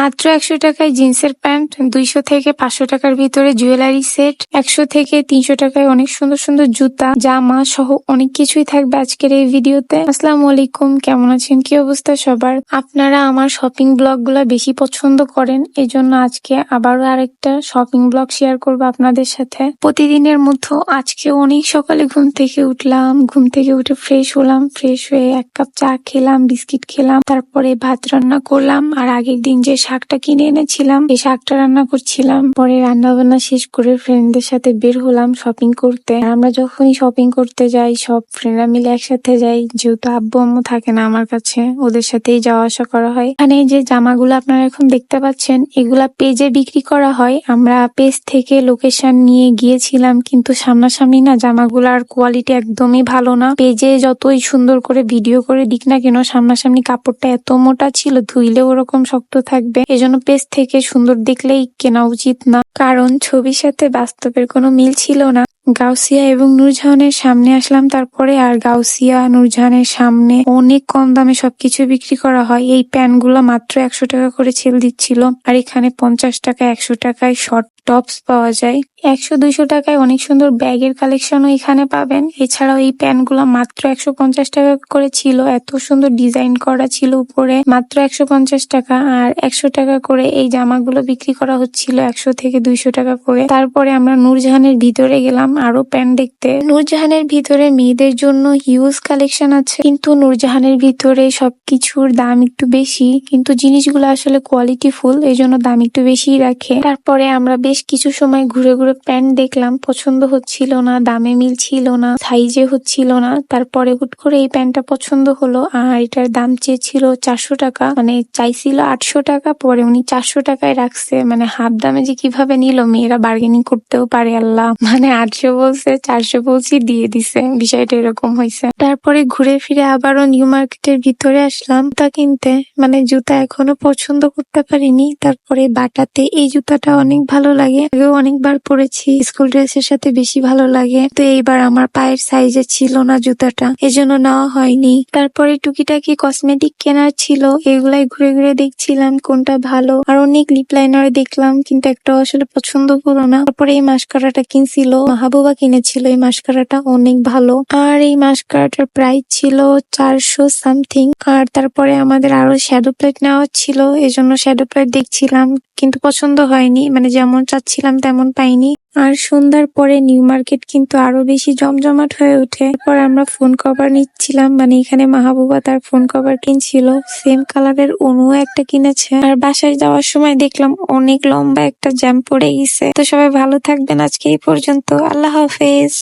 মাত্র একশো টাকায় জিন্সের প্যান্ট, দুইশো থেকে পাঁচশো টাকার ভিতরে জুয়েলারি সেট, একশো থেকে তিনশো টাকায় অনেক সুন্দর সুন্দর জুতা, জামা সহ অনেক কিছুই থাকবে আজকের এই ভিডিওতে। আসসালামু আলাইকুম, কেমন আছেন? কি অবস্থা সবার? আপনারা আমার শপিং ব্লগগুলা বেশি পছন্দ করেন এই জন্য আজকে আবারও আরেকটা শপিং ব্লগ শেয়ার করব আপনাদের সাথে। প্রতিদিনের মতো আজকে অনেক সকালে ঘুম থেকে উঠলাম, ঘুম থেকে উঠে ফ্রেশ হলাম, ফ্রেশ হয়ে এক কাপ চা খেলাম, বিস্কিট খেলাম, তারপরে ভাত রান্না করলাম, আর আগের দিন যে শাকটা কিনে এনেছিলাম। এই শাকটা রান্না করছিলাম। পরে রান্না বান্না শেষ করে ফ্রেন্ডদের সাথে বের হলাম শপিং করতে। আমরা যখনই শপিং করতে যাই, সব ফ্রেন্ডরা মিলে একসাথে যাই। যেহেতু আব্বু আম্মু থাকে না আমার কাছে, ওদের সাথেই যাওয়া আসা করা হয়। এখানে যে জামাগুলো আপনারা এখন দেখতে পাচ্ছেন, এগুলা পেজে বিক্রি করা হয়। আমরা পেজ থেকে লোকেশন নিয়ে গিয়েছিলাম, কিন্তু সামনাসামনি না জামাগুলার কোয়ালিটি একদমই ভালো না। পেজে যতই সুন্দর করে ভিডিও করে দিক না কেন, সামনাসামনি কাপড়টা এত মোটা ছিল ধুইলে ওরকম শক্ত থাকবে। এজন্য পেজ থেকে সুন্দর দেখলেই কেনা উচিত না। কারণ ছবির সাথে বাস্তবের কোনো মিল ছিল না। গাউসিয়া এবং নূরজাহানের সামনে আসলাম, তারপরে আর গাউসিয়া, নূরজাহানের সামনে অনেক কম দামে সবকিছু বিক্রি করা হয়। এই প্যান্টগুলো মাত্র একশো টাকা করে ছেল দিচ্ছিল, আর এখানে পঞ্চাশ টাকা, একশো টাকায় শর্ট টপস পাওয়া যায়। একশো, দুইশো টাকায় অনেক সুন্দর ব্যাগের কালেকশনও এখানে পাবেন। এছাড়াও এই প্যান্টগুলো মাত্র একশো পঞ্চাশ টাকা করে ছিল, এত সুন্দর ডিজাইন করা ছিল উপরে, মাত্র একশো পঞ্চাশ টাকা, আর একশো টাকা করে এই জামাগুলো বিক্রি করা হচ্ছিল একশো থেকে দুইশো টাকা করে। তারপরে আমরা নূরজাহানের ভিতরে গেলাম আরও প্যান্ট দেখতে। নূরজাহানের ভিতরে মেয়েদের জন্য হিউজ কালেকশন আছে। কিন্তু নূরজাহানের ভিতরে সবকিছুর দাম একটু বেশি। কিন্তু জিনিসগুলো আসলে কোয়ালিটি ফুল এই জন্য দাম একটু বেশি রাখে। তারপরে আমরা বেশ কিছু সময় ঘুরে ঘুরে প্যান্ট দেখলাম। পছন্দ হচ্ছিল না, দামে মিল ছিল না সাইজে হচ্ছিল না। তারপরে হুট করে এই প্যান্টটা পছন্দ হলো। আর এটার দাম চেয়েছিল চারশো টাকা মানে চাইছিল আটশো টাকা, পরে উনি চারশো টাকায় রাখছে। মানে হাফ দামে যে কীভাবে নিল, মেয়েরা বার্গেনিং করতেও পারে, আল্লাহ। মানে আটশো বলছে, চারশো বলছি, দিয়ে দিছে। বিষয়টা এরকম হয়েছে। তারপরে ঘুরে ফিরে আবারও নিউ মার্কেটের ভিতরে আসলাম। তা কিনতে। মানে জুতা এখনও পছন্দ করতে পারিনি। তারপরে বাটাতে এই জুতাটা অনেক ভালো লাগে। আগেও অনেকবার পরেছি। স্কুল ড্রেসের সাথে বেশি ভালো লাগে। তো এইবার আমার পায়ের সাইজে ছিল না জুতাটা। এজন্য নেওয়া হয়নি। তারপরে টুকিটাকি কসমেটিক কেনার ছিল। এগুলাই ঘুরে ঘুরে দেখছিলাম কোনটা ভালো। আর অনেক লিপ লাইনার দেখলাম, কিন্তু একটা আসলে পছন্দ হলো না। তারপরে এই মাস্কারাটা কিনছিল। মাহবুবা কিনেছিল এই মাস্কারাটা, অনেক ভালো। আর এই মাস্কারাটার প্রাইস ছিল চারশো সামথিং আর তারপরে আমাদের আরও শ্যাডো প্লেট নেওয়া ছিল জন্য শ্যাডো প্লেট দেখছিলাম। কিন্তু পছন্দ হয়নি। মানে যেমন চাচ্ছিলাম তেমন পাইনি। আর সন্ধ্যার পরে নিউ মার্কেট কিন্তু আরও বেশি জমজমাট হয়ে ওঠে। এরপর আমরা ফোন কভার নিচ্ছিলাম। মানে এখানে মাহবুবা তার ফোন কভার কিনছিল। সেম কালারের অনু একটা কিনেছে। আর বাসায় যাওয়ার সময় দেখলাম অনেক লম্বা একটা জ্যাম পড়ে গেছে। তো সবাই ভালো থাকবেন আজকে এই পর্যন্ত। আল্লাহ হাফেজ।